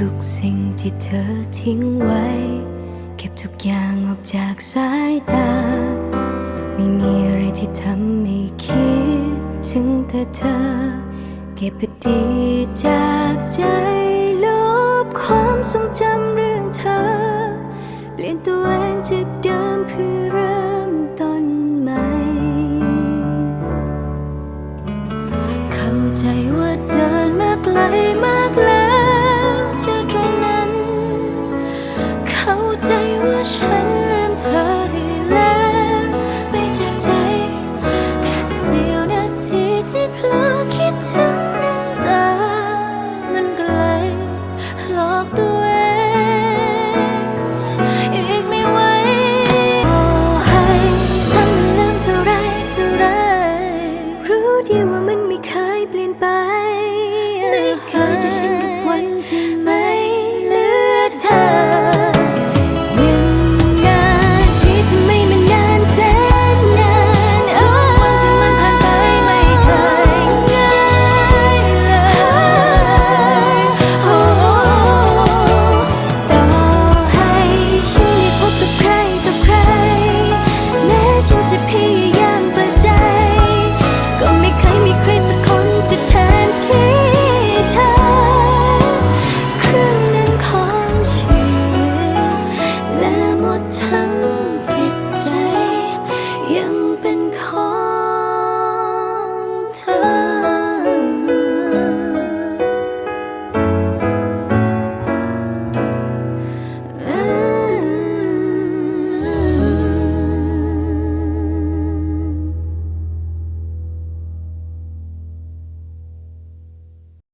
ทุกสิ่งที่เธอทิ้งไว้ เก็บทุกอย่างออกจากสายตา ไม่มีอะไรที่ทำให้คิดถึงแต่เธอ เก็บอดีตจากใจลบความทรงจำเรื่องเธอ เปลี่ยนตัวเองจากเดิมเพื่อเริ่มต้นใหม่ เข้าใจว่าเดินมาไกลมาก 他。